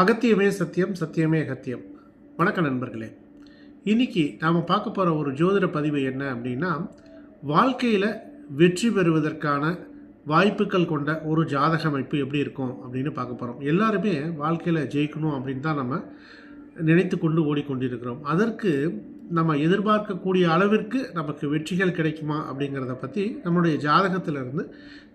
அகத்தியமே சத்தியம் சத்தியமே அகத்தியம். வணக்கம் நண்பர்களே. இன்னைக்கு நாம் பார்க்க போகிற ஒரு ஜோதிட பதிவு என்ன அப்படின்னா வாழ்க்கையில் வெற்றி பெறுவதற்கான வாய்ப்புகள் கொண்ட ஒரு ஜாதக அமைப்பு எப்படி இருக்கும் அப்படின்னு பார்க்க போகிறோம் எல்லாருமே வாழ்க்கையில் ஜெயிக்கணும் அப்படின்னு தான் நம்ம நினைத்து கொண்டு ஓடிக்கொண்டிருக்கிறோம். அதற்கு நம்ம எதிர்பார்க்கக்கூடிய அளவிற்கு நமக்கு வெற்றிகள் கிடைக்குமா அப்படிங்கிறத பற்றி நம்மளுடைய ஜாதகத்திலிருந்து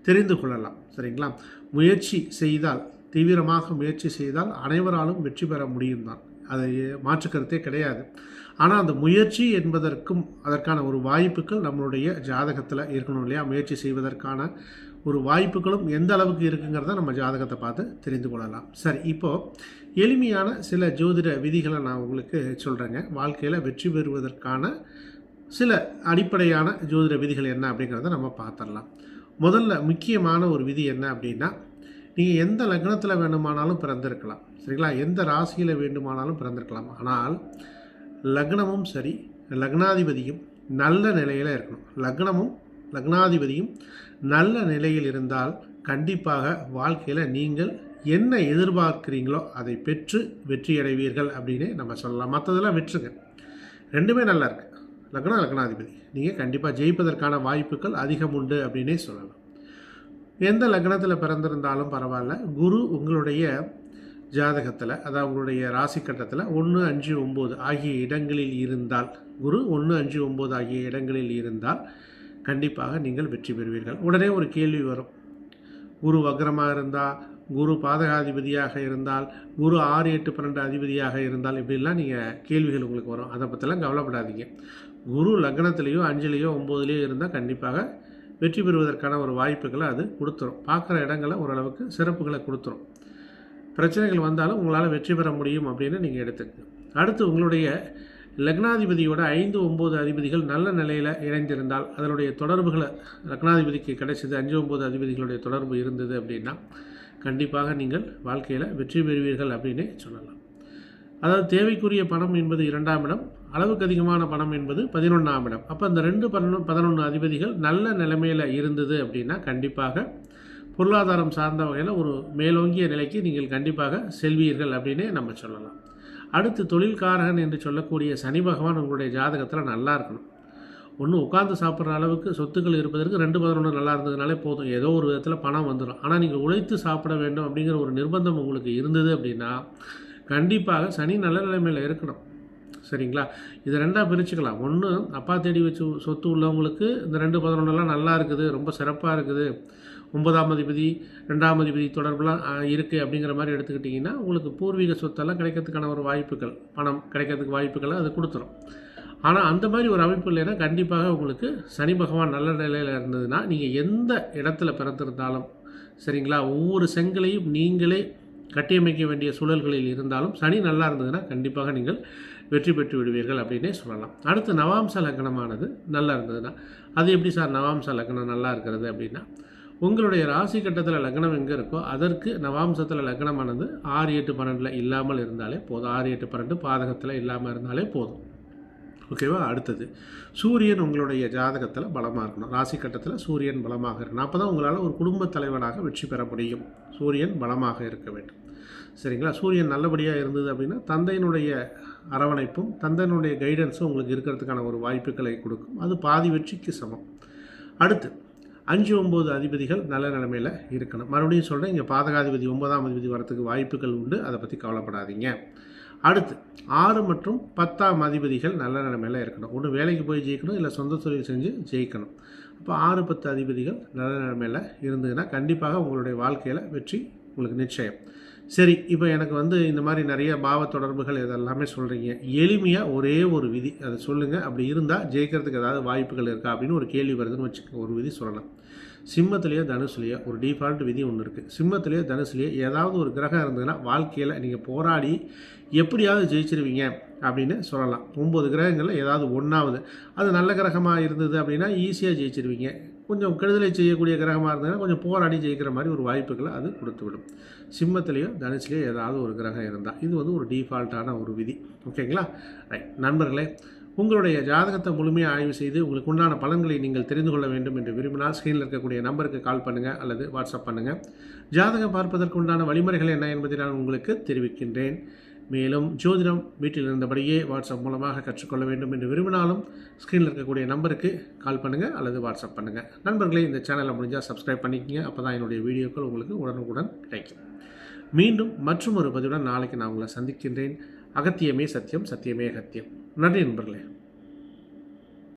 தெரிந்து கொள்ளலாம். சரிங்களா? முயற்சி செய்தால் தீவிரமாக முயற்சி செய்தால் அனைவராலும் வெற்றி பெற முடியும் தான். அதை மாற்றுக்கருத்தே கிடையாது. ஆனால் அந்த முயற்சி என்பதற்கும் அதற்கான ஒரு வாய்ப்புகள் நம்மளுடைய ஜாதகத்தில் இருக்கணும் இல்லையா? முயற்சி செய்வதற்கான ஒரு வாய்ப்புகளும் எந்த அளவுக்கு இருக்குங்கிறத நம்ம ஜாதகத்தை பார்த்து தெரிந்து கொள்ளலாம். சரி இப்போது எளிமையான சில ஜோதிட விதிகளை நான் உங்களுக்கு சொல்கிறேங்க வாழ்க்கையில் வெற்றி பெறுவதற்கான சில அடிப்படையான ஜோதிட விதிகள் என்ன அப்படிங்கிறத நம்ம பார்த்துடலாம். முதல்ல முக்கியமான ஒரு விதி என்ன அப்படின்னா நீங்கள் எந்த லக்னத்தில் வேண்டுமானாலும் பிறந்திருக்கலாம். சரிங்களா? எந்த ராசியில் வேண்டுமானாலும் பிறந்திருக்கலாம். ஆனால் லக்னமும் சரி லக்னாதிபதியும் நல்ல நிலையில் இருக்கணும். லக்னமும் லக்னாதிபதியும் நல்ல நிலையில் இருந்தால் கண்டிப்பாக வாழ்க்கையில் நீங்கள் என்ன எதிர்பார்க்குறீங்களோ அதை பெற்று வெற்றி அடைவீர்கள் அப்படின்னு நம்ம சொல்லலாம். மற்றதெல்லாம் வெற்றுங்க ரெண்டுமே நல்லா இருக்குது லக்னம் லக்னாதிபதி. நீங்கள் கண்டிப்பாக ஜெயிப்பதற்கான வாய்ப்புகள் அதிகம் உண்டு அப்படின்னே சொல்லலாம். எந்த லக்னத்தில் பிறந்திருந்தாலும் பரவாயில்ல. குரு உங்களுடைய ஜாதகத்தில் அதாவது உங்களுடைய ராசி கட்டத்தில் ஒன்று அஞ்சு ஒம்பது ஆகிய இடங்களில் இருந்தால் குரு ஒன்று அஞ்சு ஒம்பது ஆகிய இடங்களில் இருந்தால் கண்டிப்பாக நீங்கள் வெற்றி பெறுவீர்கள். உடனே ஒரு கேள்வி வரும். குரு வக்ரமாக இருந்தால் குரு பாதகாதிபதியாக இருந்தால் குரு ஆறு எட்டு பன்னெண்டு அதிபதியாக இருந்தால் இப்படிலாம் நீங்கள் கேள்விகள் உங்களுக்கு வரும். அதை பற்றிலாம் கவலைப்படாதீங்க. குரு லக்னத்திலேயோ அஞ்சுலேயோ ஒம்போதுலேயோ இருந்தால் கண்டிப்பாக வெற்றி பெறுவதற்கான ஒரு வாய்ப்புகளை அது கொடுத்துரும். பார்க்குற இடங்களை ஓரளவுக்கு சிறப்புகளை கொடுத்துரும். பிரச்சனைகள் வந்தாலும் உங்களால் வெற்றி பெற முடியும் அப்படின்னு நீங்கள் எடுத்துக்கங்க. அடுத்து உங்களுடைய லக்னாதிபதியோட ஐந்து ஒம்பது அதிபதிகள் நல்ல நிலையில் இணைந்திருந்தால் அதனுடைய தொடர்புகளை லக்னாதிபதிக்கு கிடைச்சது அஞ்சு ஒம்பது அதிபதிகளுடைய தொடர்பு இருந்தது அப்படின்னா கண்டிப்பாக நீங்கள் வாழ்க்கையில் வெற்றி பெறுவீர்கள் அப்படின்னே சொல்லலாம். அதாவது தேவைக்குரிய பணம் என்பது இரண்டாம் இடம் அளவுக்கு அதிகமான பணம் என்பது பதினொன்றாம் இடம். அப்போ அந்த ரெண்டு பதினொன்று பதினொன்று அதிபதிகள் நல்ல நிலைமையில் இருந்தது அப்படின்னா கண்டிப்பாக பொருளாதாரம் சார்ந்த வகையில் ஒரு மேலோங்கிய நிலைக்கு நீங்கள் கண்டிப்பாக செல்வீர்கள் அப்படின்னே நம்ம சொல்லலாம். அடுத்து தொழில்காரகன் என்று சொல்லக்கூடிய சனி பகவான் உங்களுடைய ஜாதகத்தில் நல்லா இருக்கணும். ஒன்று உட்காந்து சாப்பிட்ற அளவுக்கு சொத்துக்கள் இருப்பதற்கு ரெண்டு பதினொன்று நல்லா இருந்ததுனாலே போதும். ஏதோ ஒரு விதத்தில் பணம் வந்துடும் ஆனால் நீங்கள் உழைத்து சாப்பிட வேண்டும் அப்படிங்கிற ஒரு நிர்பந்தம் உங்களுக்கு இருந்தது அப்படின்னா கண்டிப்பாக சனி நல்ல நிலைமையில் இருக்கணும். சரிங்களா? இதை ரெண்டாக பிரிச்சுக்கலாம். ஒன்று அப்பா தேடி வச்சு சொத்து உள்ளவங்களுக்கு இந்த ரெண்டு பதினொன்றுலாம் நல்லா இருக்குது ரொம்ப சிறப்பாக இருக்குது. ஒன்பதாம் அதிபதி ரெண்டாம் அதிபதி தொடர்புலாம் இருக்குது அப்படிங்கிற மாதிரி எடுத்துக்கிட்டிங்கன்னா உங்களுக்கு பூர்வீக சொத்தெல்லாம் கிடைக்கிறதுக்கான ஒரு வாய்ப்புகள் பணம் கிடைக்கிறதுக்கு வாய்ப்புகளை அது கொடுத்துரும். ஆனால் அந்த மாதிரி ஒரு அமைப்பு இல்லைன்னா கண்டிப்பாக உங்களுக்கு சனி பகவான் நல்ல நிலையில் இருந்ததுன்னா நீங்கள் எந்த இடத்துல பிறந்திருந்தாலும் சரிங்களா? ஒவ்வொரு செங்கலையும் நீங்களே கட்டியமைக்க வேண்டிய சூழல்களில் இருந்தாலும் சனி நல்லா இருந்ததுன்னா கண்டிப்பாக நீங்கள் வெற்றி பெற்று விடுவீர்கள் அப்படின்னே சொல்லலாம். அடுத்து நவாம்ச லக்னமானது நல்லா இருந்ததுன்னா அது எப்படி சார் நவாம்ச லக்னம் நல்லா இருக்கிறது அப்படின்னா உங்களுடைய ராசி கட்டத்தில் லக்னம் எங்கே இருக்கோ அதற்கு நவாம்சத்தில் லக்னமானது ஆறு எட்டு பன்னெண்டில் இல்லாமல் இருந்தாலே போதும். ஆறு எட்டு பன்னெண்டு பாதகத்தில் இல்லாமல் இருந்தாலே போதும். ஓகேவா அடுத்தது சூரியன் உங்களுடைய ஜாதகத்தில் பலமாக இருக்கணும். ராசி கட்டத்தில் சூரியன் பலமாக இருக்கணும். அப்போ தான் உங்களால் ஒரு குடும்பத் தலைவனாக வெற்றி பெற முடியும். சூரியன் பலமாக இருக்க வேண்டும். சரிங்களா? சூரியன் நல்லபடியாக இருந்தது அப்படின்னா தந்தையினுடைய அரவணைப்பும் தந்தனுடைய கைடன்ஸும் உங்களுக்கு இருக்கிறதுக்கான ஒரு வாய்ப்புகளை கொடுக்கும். அது பாதி வெற்றிக்கு சமம். அடுத்து அஞ்சு ஒம்பது அதிபதிகள் நல்ல நிலைமையில் இருக்கணும். மறுபடியும் சொல்கிறேன் இங்கே பாதகாதிபதி ஒன்பதாம் அதிபதி வரத்துக்கு வாய்ப்புகள் உண்டு. அதை பற்றி கவலைப்படாதீங்க. அடுத்து ஆறு மற்றும் பத்தாம் அதிபதிகள் நல்ல நிலைமையில் இருக்கணும். ஒன்று வேலைக்கு போய் ஜெயிக்கணும் இல்லை சொந்த தொழில் செஞ்சு ஜெயிக்கணும். அப்போ ஆறு பத்து அதிபதிகள் நல்ல நிலைமையில் இருந்ததுன்னா கண்டிப்பாக உங்களுடைய வாழ்க்கையில் வெற்றி உங்களுக்கு நிச்சயம். சரி இப்போ எனக்கு வந்து இந்த மாதிரி நிறைய பாவ தொடர்புகள் இதெல்லாமே சொல்கிறீங்க எளிமையாக ஒரே ஒரு விதி அதை சொல்லுங்கள் அப்படி இருந்தால் ஜெயிக்கிறதுக்கு ஏதாவது வாய்ப்புகள் இருக்கா? அப்படின்னு ஒரு கேள்வி வருதுன்னு வச்சுக்க ஒரு விதி சொல்லலாம். சிம்மத்திலேயோ தனுசுலேயோ ஒரு டிஃபால்ட் விதி ஒன்று இருக்குது சிம்மத்திலேயோ தனுசுலேயோ ஏதாவது ஒரு கிரகம் இருந்ததுன்னா வாழ்க்கையில் நீங்கள் போராடி எப்படியாவது ஜெயிச்சிருவீங்க அப்படின்னு சொல்லலாம். ஒம்பது கிரகங்களில் ஏதாவது ஒன்றாவது அது நல்ல கிரகமாக இருந்தது அப்படின்னா ஈஸியாக ஜெயிச்சிருவீங்க. கொஞ்சம் கெடுதலை செய்யக்கூடிய கிரகமாக இருந்ததுன்னா கொஞ்சம் போராடி ஜெயிக்கிற மாதிரி ஒரு வாய்ப்புகளை அது கொடுத்து விடும் சிம்மத்திலேயோ தனுசுலேயோ ஏதாவது ஒரு கிரகம் இருந்தால் இது வந்து ஒரு டிஃபால்ட்டான ஒரு விதி. ஓகேங்களா? ரைட் நண்பர்களே உங்களுடைய ஜாதகத்தை முழுமையாக ஆய்வு செய்து உங்களுக்கு உண்டான பலன்களை நீங்கள் தெரிந்து கொள்ள வேண்டும் என்று விரும்பினால் ஸ்க்ரீனில் இருக்கக்கூடிய நம்பருக்கு கால் பண்ணுங்கள் அல்லது வாட்ஸ்அப் பண்ணுங்கள் ஜாதகம் பார்ப்பதற்கு உண்டான வழிமுறைகள் என்ன என்பதை நான் உங்களுக்கு தெரிவிக்கின்றேன். மேலும் ஜோதிடம் வீட்டில் இருந்தபடியே வாட்ஸ்அப் மூலமாக கற்றுக்கொள்ள வேண்டும் என்று விரும்பினாலும் ஸ்க்ரீனில் இருக்கக்கூடிய நம்பருக்கு கால் பண்ணுங்கள் அல்லது வாட்ஸ்அப் பண்ணுங்கள் நண்பர்களே இந்த சேனலை முடிஞ்சால் சப்ஸ்கிரைப் பண்ணிக்கங்க. அப்போ தான் என்னுடைய வீடியோக்கள் உங்களுக்கு உடனுக்குடன் கிடைக்கும். மீண்டும் மற்றும் ஒரு பதிவுடன் நாளைக்கு நான் உங்களை சந்திக்கின்றேன். அகத்தியமே சத்தியம் சத்தியமே அகத்தியம். நன்றி நண்பர்களே.